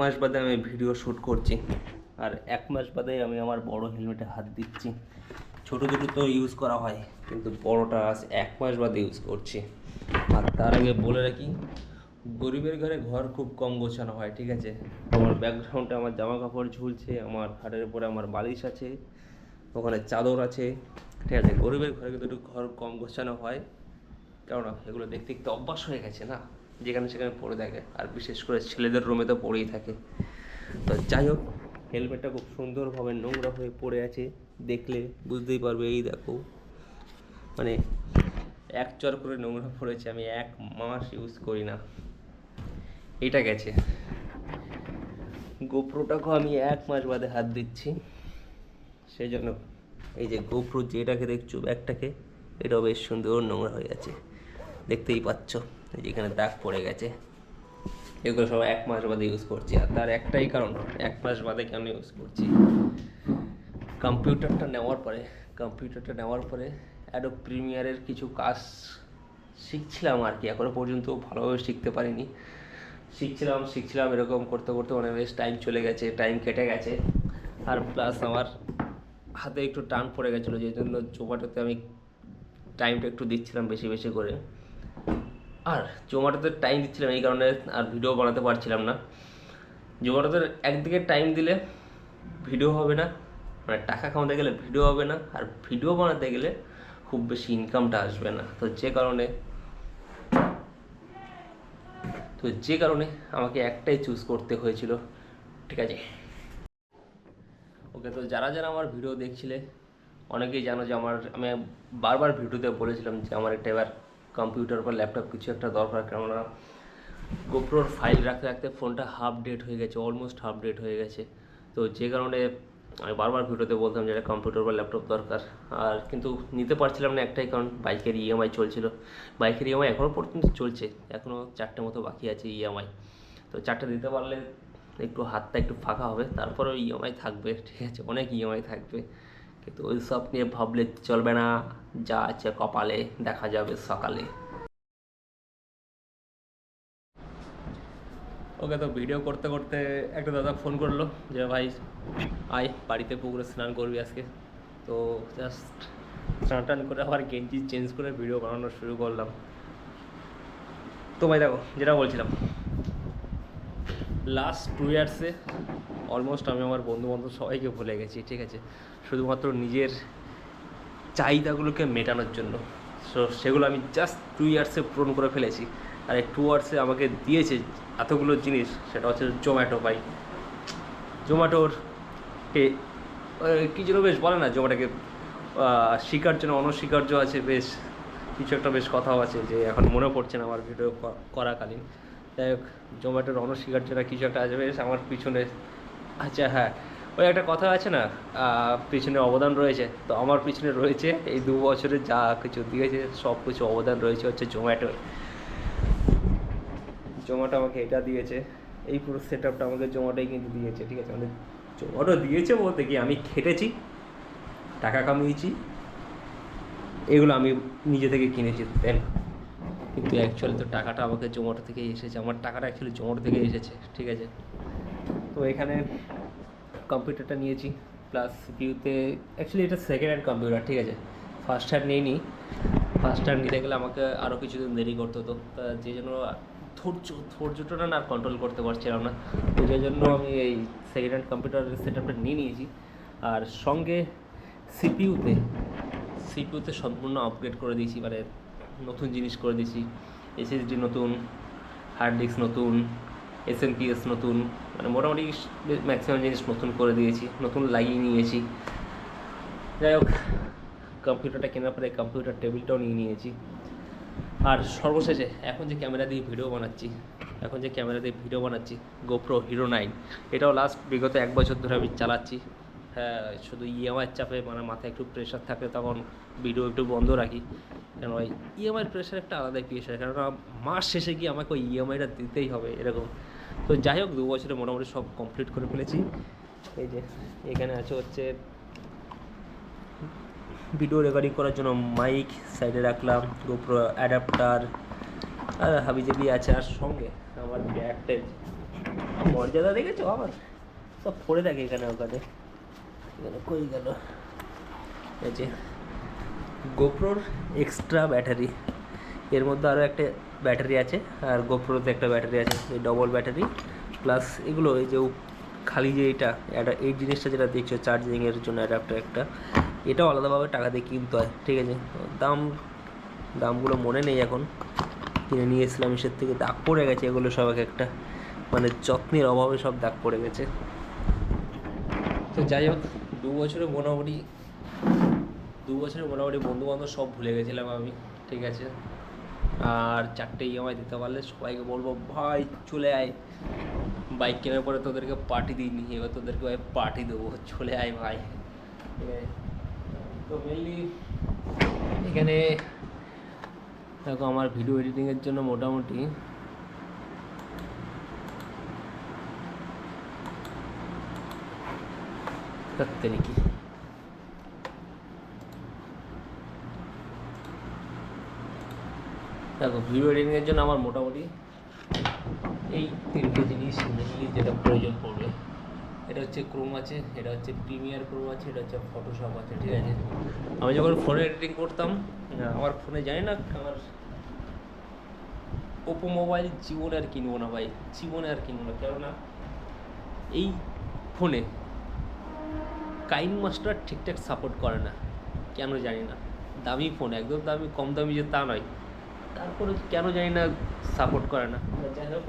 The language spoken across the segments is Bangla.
মাস বাদে আমি ভিডিও শ্যুট করছি। আর এক মাস বাদে আমি আমার বড় হেলমেটে হাত দিচ্ছি। ছোটো দুটো তো ইউজ করা হয়, কিন্তু বড়টা আজ এক মাস বাদে ইউজ করছি। আর তার আগে বলে রাখি, গরিবের ঘরে ঘর খুব কম গোছানো হয়, ঠিক আছে? আমার ব্যাকগ্রাউন্ডে আমার জামা কাপড় ঝুলছে, আমার খাটের উপরে আমার বালিশ আছে, ওখানে চাদর আছে, ঠিক আছে? গরিবের ঘরে কিন্তু একটু ঘর কম গোছানো হয়। কেননা এগুলো দেখতে দেখতে অভ্যাস হয়ে গেছে না? যেখানে সেখানে পড়ে থাকে। আর বিশেষ করে ছেলেদের রুমে তো পড়েই থাকে। তো যাই হোক হেলমেটটা খুব সুন্দরভাবে নোংরা হয়ে পড়ে আছে। দেখলে বুঝতেই পারবে, এই দেখো। মানে এক চর করে নোংরা পড়েছে, আমি এক মাস ইউজ করি না। এটা গেছে। গোপ্রোটাকেও আমি এক মাস বাদে হাত দিচ্ছি। সেই জন্য এই যে গোপ্রো যেটাকে দেখছ ব্যাগটাকে, এটাও বেশ সুন্দর নোংরা হয়ে আছে। দেখতেই পাচ্ছ এখানে দাগ পড়ে গেছে। এগুলো সব এক মাস বাদে ইউজ করছি, আর তার একটাই কারণ, এক মাস বাদে কেন ইউজ করছি? কম্পিউটারটা নেওয়ার পরে কম্পিউটারটা নেওয়ার পরে অ্যাডো প্রিমিয়ারের কিছু কাজ শিখছিলাম আর কি এখনও পর্যন্ত ভালোভাবে শিখতে পারিনি। শিখছিলাম শিখছিলাম এরকম করতে করতে অনেক বেশ টাইম চলে গেছে টাইম কেটে গেছে। আর প্লাস আমার হাতে একটু টান পড়ে গেছিল যে জন্য জোম্যাটোতে আমি টাইমটা একটু দিচ্ছিলাম বেশি বেশি করে। আর জোম্যাটোতে টাইম দিচ্ছিলাম, এই কারণে আর ভিডিও বানাতে পারছিলাম না। জোম্যাটোতে একদিকে টাইম দিলে ভিডিও হবে না মানে টাকা কামাতে গেলে ভিডিও হবে না, আর ভিডিও বানাতে গেলে খুব বেশি ইনকামটা আসবে না। তো যে কারণে, তো যে কারণে আমাকে একটাই চুজ করতে হয়েছিল, ঠিক আছে? ওকে, তো যারা যারা আমার ভিডিও দেখছিলে, অনেকেই জানো যে আমার, আমি বারবার ভিডিওতে বলেছিলাম যে আমার একটা এবার কম্পিউটার বা ল্যাপটপ কিছু একটা দরকার, কেননা গোপ্রোর ফাইল রাখতে রাখতে ফোনটা হাফ ডেট হয়ে গেছে অলমোস্ট হাফ ডেট হয়ে গেছে। তো যে কারণে আমি বারবার ভিডিওতে বলতাম যে একটা কম্পিউটার বা ল্যাপটপ দরকার। আর কিন্তু নিতে পারছিলাম না একটাই, কারণ বাইকের ইএমআই চলছিল। বাইকের ইএমআই এখনও পর্যন্ত চলছে এখনও চারটে মতো বাকি আছে ইএমআই তো চারটে দিতে পারলে একটু হাতটা একটু ফাঁকা হবে, তারপরেও ইএমআই থাকবে, ঠিক আছে? অনেক ইএমআই থাকবে। কিন্তু ওই সব নিয়ে ভাবলে চলবে না। যা আছে কপালে দেখা যাবে সকালে। ওকে, তো ভিডিও করতে করতে একটা দাদা ফোন করল যে, ভাই, আয়, বাড়িতে পুকুরে স্নান করবি আজকে। তো জাস্ট স্নান টান করে আবার গেঞ্জি চেঞ্জ করে ভিডিও বানানো শুরু করলাম। তো ভাই দেখো, যেটা বলছিলাম লাস্ট টু ইয়ার্সে অলমোস্ট আমি আমার বন্ধু বান্ধব সবাইকে ভুলে গেছি, ঠিক আছে? শুধুমাত্র নিজের চাহিদাগুলোকে মেটানোর জন্য। সো সেগুলো আমি জাস্ট টু ইয়ার্সে পূরণ করে ফেলেছি। আর এই টু ইয়ার্সে আমাকে দিয়েছে এতগুলো জিনিস, সেটা হচ্ছে জোম্যাটো পাই। জোম্যাটোর কে কী যেন বেশ বলে না, জোম্যাটোকে স্বীকার্য না অনস্বীকার্য আছে, বেশ কিছু একটা বেশ কথাও আছে যে এখন মনে পড়ছে না আমার ভিডিও করাকালীন। যাই হোক, জোম্যাটোর অনস্বীকার্য কিছু একটা আছে, বেশ আমার পিছনে আচ্ছা হ্যাঁ। ওই একটা কথা আছে না পিছনে অবদান রয়েছে। তো আমার পিছনে রয়েছে, এই দু বছরে যা কিছু দিয়েছে, সব কিছু অবদান রয়েছে হচ্ছে জোম্যাটো। জোম্যাটো আমাকে এটা দিয়েছে, এই পুরো সেট আপটা আমাকে জোম্যাটোই কিন্তু দিয়েছে, ঠিক আছে? মানে জোম্যাটো দিয়েছে বলতে কি, আমি খেটেছি, টাকা কামিয়েছি, এগুলো আমি নিজে থেকে কিনেছি দেন কিন্তু অ্যাকচুয়ালি তো টাকাটা আমাকে জোম্যাটো থেকেই এসেছে, আমার টাকাটা অ্যাকচুয়ালি জোম্যাটো থেকেই এসেছে, ঠিক আছে? তো এখানে কম্পিউটারটা নিয়েছি প্লাস সিপিউতে অ্যাকচুয়ালি এটা সেকেন্ড হ্যান্ড কম্পিউটার ঠিক আছে? ফার্স্ট হ্যান্ড নিয়ে নিই ফার্স্ট হ্যান্ড নিতে গেলে আমাকে আরও কিছুদিন দেরি করতে হতো। তা যে জন্য ধৈর্য, ধৈর্যটা না কন্ট্রোল করতে পারছিলাম না। তো যে জন্য আমি এই সেকেন্ড হ্যান্ড কম্পিউটার সেট আপটা নিয়ে নিয়েছি। আর সঙ্গে সিপিউতে সিপিউতে সম্পূর্ণ আপগ্রেড করে দিয়েছি। মানে নতুন জিনিস করে দিয়েছি। এসএসডি নতুন হার্ড ডিস্ক নতুন এসএমপিএস নতুন মানে মোটামুটি ম্যাক্সিমাম জিনিস নতুন করে দিয়েছি, নতুন লাগিয়ে নিয়েছি। যাই হোক, কম্পিউটারটা কেনার পরে কম্পিউটার টেবিলটাও নিয়ে নিয়েছি। আর সর্বশেষে, এখন যে ক্যামেরা দিয়ে ভিডিও বানাচ্ছি, এখন যে ক্যামেরা দিয়ে ভিডিও বানাচ্ছি গোপ্রো হিরো নাইন এটাও লাস্ট বিগত এক বছর ধরে আমি চালাচ্ছি। হ্যাঁ শুধু ইএমআইয়ের চাপে মানে মাথায় একটু প্রেশার থাকে তখন ভিডিও একটু বন্ধ রাখি। কেন ওই ইএমআইয়ের প্রেশার একটা আলাদাই প্রেশার কেননা মাস শেষে গিয়ে আমাকে ওই ইএমআইটা দিতেই হবে, এরকম। তো যাই হোক দু বছরে মোটামুটি সব কমপ্লিট করে ফেলেছি। এই যে, এখানে আছে হচ্ছে ভিডিও রেকর্ডিং করার জন্য মাইক সাইডে রাখলাম গোপ্রো অ্যাডাপ্টার আর হাবিজাবি আছে, আর সঙ্গে আমার ব্যাগটা মর্যাদা দেখেছ আবার সব পড়ে থাকে এখানে ওখানে। এখানে কই গেল? এই যে গোপ্রোর এক্সট্রা ব্যাটারি এর মধ্যে আরও একটা ব্যাটারি আছে, আর গোপ্রোতে একটা ব্যাটারি আছে, এই ডবল ব্যাটারি প্লাস এগুলো এই যে খালি যে এটা একটা এই জিনিসটা যেটা দেখছ চার্জিংয়ের জন্য অ্যাডাপ্টার একটা এটাও আলাদাভাবে টাকা দিয়ে কিনতে হয়, ঠিক আছে? দাম, দামগুলো মনে নেই এখন, কিনে নিয়ে এসেছিলাম ইসের থেকে, দাগ পড়ে গেছে এগুলো সব এক একটা মানে যত্নের অভাবে সব দাগ পড়ে গেছে। তো যাই হোক, দু বছরে মোটামুটি, দু বছরে মোটামুটি বন্ধু বান্ধব সব ভুলে গেছিলাম আমি, ঠিক আছে? আর চারটে ইএমআই দিতে পারলে সবাইকে বলব, ভাই, চলে আয়। বাইক কেনার পরে তোদেরকে পার্টি দিইনি, এবার তোদেরকে ভাই পার্টি দেবো। চলে আয় ভাই। ঠিক আছে তো মেনলি এখানে দেখো আমার ভিডিও এডিটিংয়ের জন্য মোটামুটি সত্যি নাকি? দেখো ভিডিও এডিটিংয়ের জন্য আমার মোটামুটি এই তিনটে জিনিস মেনলি যেটা প্রয়োজন পড়বে। এটা হচ্ছে ক্রোম আছে এটা হচ্ছে প্রিমিয়ার ক্রোম আছে এটা হচ্ছে ফটোশপ আছে ঠিক আছে? আমি যখন ফোনে এডিটিং করতাম আহ, আমার ফোনে জানি না আমার ওপো মোবাইল জীবনে আর কিনবো না ভাই জীবনে আর কিনবো না কেননা এই ফোনে কাইন মাস্টার ঠিকঠাক সাপোর্ট করে না কেন জানি না। দামি ফোন একদম দামি কম দামি যে তা নয়। তারপরে কেন জানি না সাপোর্ট করে না। যাই হোক।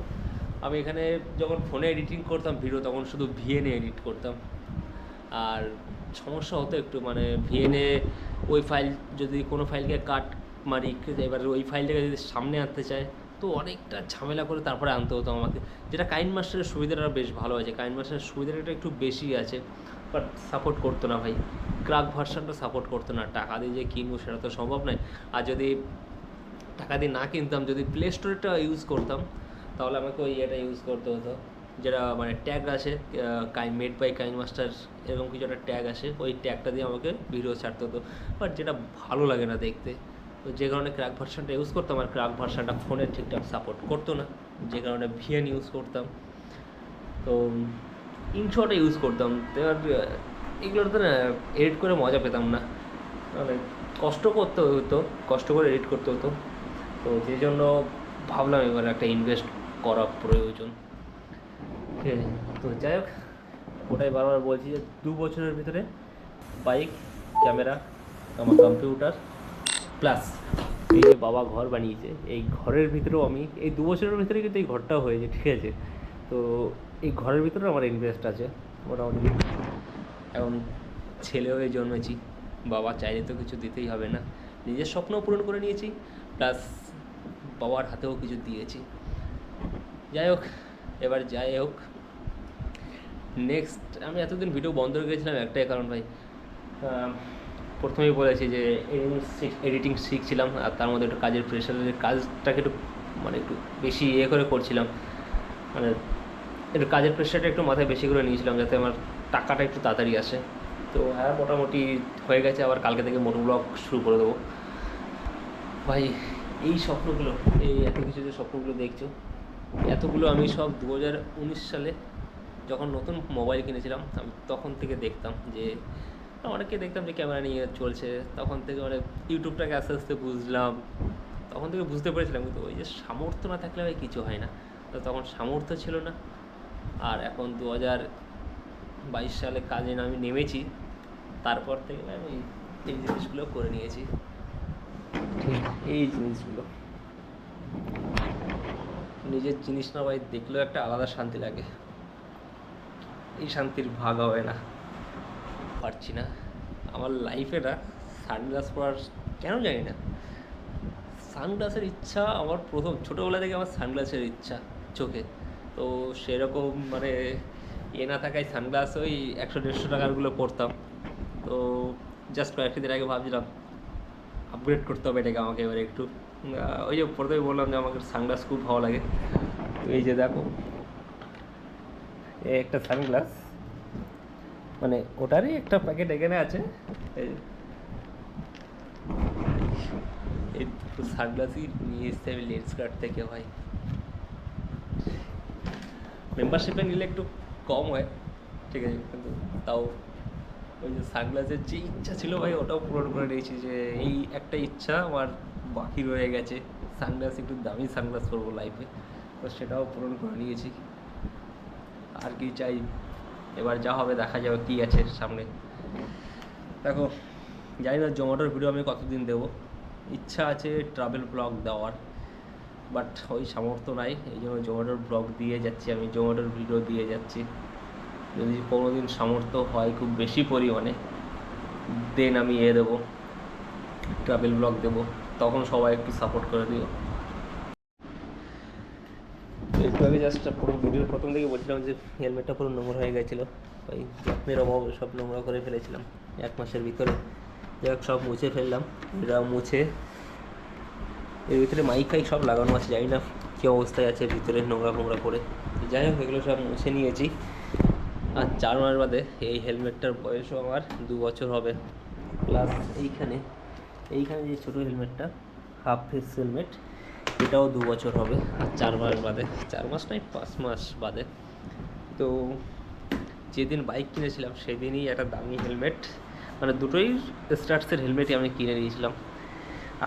আমি এখানে যখন ফোনে এডিটিং করতাম ভিডিও তখন শুধু ভিএনএ এডিট করতাম। আর সমস্যা হতো একটু মানে ভিএনএ ওই ফাইল যদি কোনো ফাইলকে কাট মারি এবার ওই ফাইলটাকে যদি সামনে আনতে চায় তো অনেকটা ঝামেলা করে তারপরে আনতে হতো আমাকে। যেটা কাইন মাস্টারের সুবিধাটা বেশ ভালো আছে। কাইন মাস্টারের সুবিধাটা একটু বেশি আছে বাট সাপোর্ট করতো না ভাই। ক্রাক ভার্সানটা সাপোর্ট করতো না। টাকা দিয়ে যে কিনবো সেটা তো সম্ভব নয়। আর যদি টাকা দিয়ে না কিনতাম, যদি প্লে স্টোরটা ইউজ করতাম, তাহলে আমাকে ওই ইয়েটা ইউজ করতে হতো। যেটা মানে ট্যাগ আছে কাই মেড বাই কাইন মাস্টার এরকম কিছু একটা ট্যাগ আসে, ওই ট্যাগটা দিয়ে আমাকে ভিডিও ছাড়তে হতো। বাট যেটা ভালো লাগে না দেখতে, তো যে কারণে ক্র্যাক ভার্সানটা ইউজ করতাম আর ক্র্যাক ভার্সানটা ফোনে ঠিকঠাক সাপোর্ট করতো না। যে কারণে ভিএন ইউজ করতাম। তো ইনশটে ইউজ করতাম। এবার এগুলোতে না এডিট করে মজা পেতাম না। মানে কষ্ট করতে হতো, কষ্ট করে এডিট করতে হতো। তো যে জন্য ভাবলাম এবার একটা ইনভেস্ট করা প্রয়োজন। ঠিক আছে? তো যাই হোক, ওটাই বারবার বলছি যে দু বছরের ভিতরে বাইক ক্যামেরা আমার কম্পিউটার প্লাস এই যে বাবা ঘর বানিয়েছে, এই ঘরের ভিতরেও আমি, এই দু বছরের ভিতরে কিন্তু এই ঘরটাও হয়েছে, ঠিক আছে? তো এই ঘরের ভিতরে আমার ইনভেস্ট আছে, মোটামুটি। এখন ছেলে হয়ে জন্মেছি, বাবা চাইলে তো কিছু দিতেই হবে না। নিজের স্বপ্ন পূরণ করে নিয়েছি প্লাস বাবার হাতেও কিছু দিয়েছি। যাই হোক, এবার যাই হোক। নেক্সট আমি এতদিন ভিডিও বন্ধ রেখেছিলাম একটাই কারণ ভাই। প্রথমেই বলেছি যে এডিটিং শিখছিলাম, আর তার মধ্যে একটু কাজের প্রেশারের কাজটাকে একটু মানে একটু বেশি ইয়ে করে করছিলাম। মানে একটু কাজের প্রেশারটা একটু মাথায় বেশি করে নিয়েছিলাম যাতে আমার টাকাটা একটু তাড়াতাড়ি আসে। তো হ্যাঁ মোটামুটি হয়ে গেছে, আবার কালকে থেকে মোটো ব্লগ শুরু করে দেবো। ভাই এই স্বপ্নগুলো, এই এত কিছু যে স্বপ্নগুলো দেখছ, এতগুলো আমি সব দু হাজার উনিশ সালে যখন নতুন মোবাইল কিনেছিলাম, আমি তখন থেকে দেখতাম যে অনেকে দেখতাম যে ক্যামেরা নিয়ে চলছে, তখন থেকে মানে ইউটিউবটাকে আস্তে আস্তে বুঝলাম, তখন থেকে বুঝতে পেরেছিলাম, কিন্তু ওই যে সামর্থ্য না থাকলে ভাই কিছু হয় না। তো তখন সামর্থ্য ছিল না, আর এখন দু হাজার বাইশ সালে কাজে আমি নেমেছি, তারপর থেকে আমি এই জিনিসগুলো করে নিয়েছি। এই জিনিসগুলো। নিজের জিনিস না ভাই, দেখলেও একটা আলাদা শান্তি লাগে। এই শান্তির ভাগ হবে না। পারছি না। আমার লাইফে না সানগ্লাস পরার, কেন জানি না। সানগ্লাসের ইচ্ছা আমার প্রথম, ছোটোবেলা থেকে আমার সানগ্লাসের ইচ্ছা চোখে। তো সেরকম মানে এ না থাকায় সানগ্লাস ওই একশো দেড়শো টাকারগুলো পরতাম। তো জাস্ট কয়েকটি দিন আগে ভাবছিলাম আপগ্রেড করতে হবে এটাকে আমাকে এবারে একটু। ওই যে প্রথমে বললাম যে আমাকে সানগ্লাস খুব ভালো লাগে। এই যে দেখো, এই একটা সানগ্লাস মানে ওটারই একটা প্যাকেট এখানে আছে। এই সানগ্লাসই নিয়ে এসছি আমি লেন্স কার্ট থেকে, ভাই। মেম্বারশিপে নিলে একটু কম হয়, ঠিক আছে, কিন্তু তাও ওই যে সানগ্লাসের যে ইচ্ছা ছিল ভাই, ওটাও পূরণ করে নিয়েছি যে এই একটা ইচ্ছা আমার বাকি রয়ে গেছে। সানগ্লাস একটু দামি সানগ্লাস করব লাইফে তো সেটাও পূরণ করে নিয়েছি। আর কি চাই? এবার যা হবে, দেখা যাবে কী আছে সামনে। দেখো, জানি না জোম্যাটোর ভিডিও আমি কতদিন দেবো। ইচ্ছা আছে ট্রাভেল ব্লগ দেওয়ার বাট ওই সামর্থ্য নাই। এই জন্য জোম্যাটোর ব্লগ দিয়ে যাচ্ছি আমি। জোম্যাটোর ভিডিও দিয়ে যাচ্ছি। যদি কোনো দিন সামর্থ্য হয় খুব বেশি পরিমাণে দেন আমি এ দেবো ট্রাভেল ব্লগ দেবো, তখন সবাই একটু সাপোর্ট করে দিও। একটু আগে জাস্ট পুরো ভিডিওর প্রথম থেকে বলছিলাম যে হেলমেটটা পুরো নোংরা হয়ে গেছিল, ওই যত্নের অভাবে সব নোংরা করে ফেলেছিলাম এক মাসের ভিতরে। যাই হোক, সব মুছে ফেললাম এটা মুছে। এর ভিতরে মাইক ফাইক সব লাগানো আছে, জানি না কী অবস্থায় আছে ভিতরে নোংরা ফোংরা করে যাই হোক, এগুলো সব মুছে নিয়েছি। আর চার মাস বাদে এই হেলমেটটার বয়সও আমার দু বছর হবে। প্লাস এইখানে এইখানে যে ছোটো হেলমেটটা হাফ ফেস হেলমেট এটাও দু বছর হবে আর চার মাস বাদে। চার মাস নয়, পাঁচ মাস বাদে। তো যেদিন বাইক কিনেছিলাম, সেদিনই একটা দামি হেলমেট মানে দুটোই স্টার্টসের হেলমেটই আমি কিনে নিয়েছিলাম।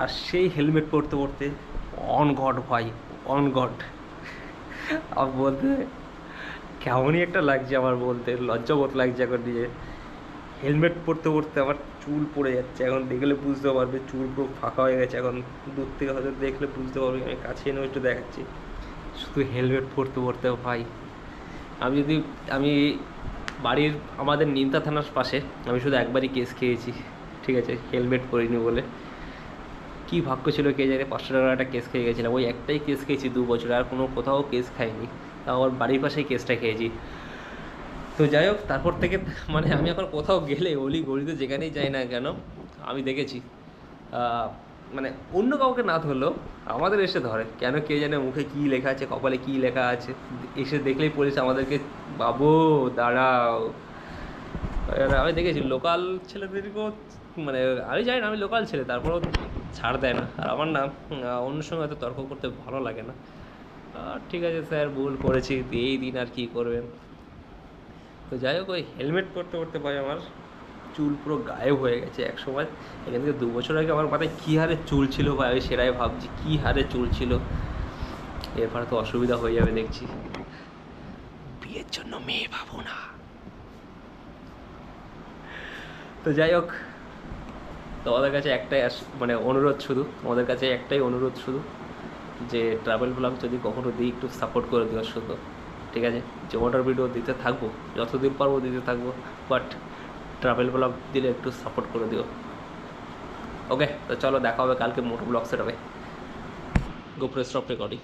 আর সেই হেলমেট পরতে পরতে অন গড ভাই অন গড আর বলতে কেমনই একটা লাগছে আমার বলতে, লজ্জাবোধ লাগছে এখন দিয়ে হেলমেট পরতে পরতে আমার চুল পড়ে যাচ্ছে, এখন দেখলে বুঝতে পারবে, চুল পুরো ফাঁকা হয়ে গেছে, এখন দূর থেকে হয়তো দেখলে বুঝতে পারবে, আমি কাছে এনে একটু দেখাচ্ছি। শুধু হেলমেট পরতে পরতে ভাই। আমি যদি, আমি বাড়ির, আমাদের নিমতা থানার পাশে, আমি শুধু একবারই কেস খেয়েছি, ঠিক আছে, হেলমেট পরিনি বলে। কি ভাগ্য ছিল কে জানে, পাঁচশো টাকার একটা কেস খেয়ে গেছিলাম। ওই একটাই কেস খেয়েছি দু বছর, আর কোনো কোথাও কেস খাইনি। তাও আমার বাড়ির পাশেই কেসটা খেয়েছি। তো যাই হোক, তারপর থেকে মানে আমি এখন কোথাও গেলে, অলি গলিতে যেখানেই যাই না কেন, আমি দেখেছি মানে অন্য কাউকে না ধরলেও আমাদের এসে ধরে। কেন কে জানে মুখে কী লেখা আছে, কপালে কী লেখা আছে। এসে দেখলেই পুলিশ আমাদেরকে, বাবু, দাঁড়াও। আমি দেখেছি, লোকাল ছেলেদেরকেও মানে আমি জানি না, আমি লোকাল ছেলে, তারপরেও ছাড় দেয় না। আর আমার না অন্য সঙ্গে হয়তো তর্ক করতে ভালো লাগে না। ঠিক আছে স্যার, ভুল করেছি, এই দিন আর কি করবেন। তো যাই হোক, ওই হেলমেট পরতে পরতে ভাই আমার চুল পুরো গায়েব হয়ে গেছে এক সময়। এখান থেকে দু বছর আগে আমার মাথায় কী হারে চুল ছিল ভাই, আমি সেটাই ভাবছি, কী হারে চুল ছিল। এরপরে তো অসুবিধা হয়ে যাবে দেখছি। বিয়ের জন্য মেয়ে ভাবো না। তো যাই হোক তোমাদের কাছে একটাই মানে অনুরোধ শুধু তোমাদের কাছে একটাই অনুরোধ শুধু যে ট্রাভেল ব্লগ যদি কখনো দিই, একটু সাপোর্ট করে দিও শুধু, ঠিক আছে? জোম্যাটোর ভিডিও দিতে থাকব, যতদিন পারব দিতে থাকব বাট ট্রাভেল ব্লগ দিলে একটু সাপোর্ট করে দিও। ওকে তো চলো দেখা হবে কালকে মোটো ব্লগ সেট হবে গোপ্রো স্টপ রেকর্ডিং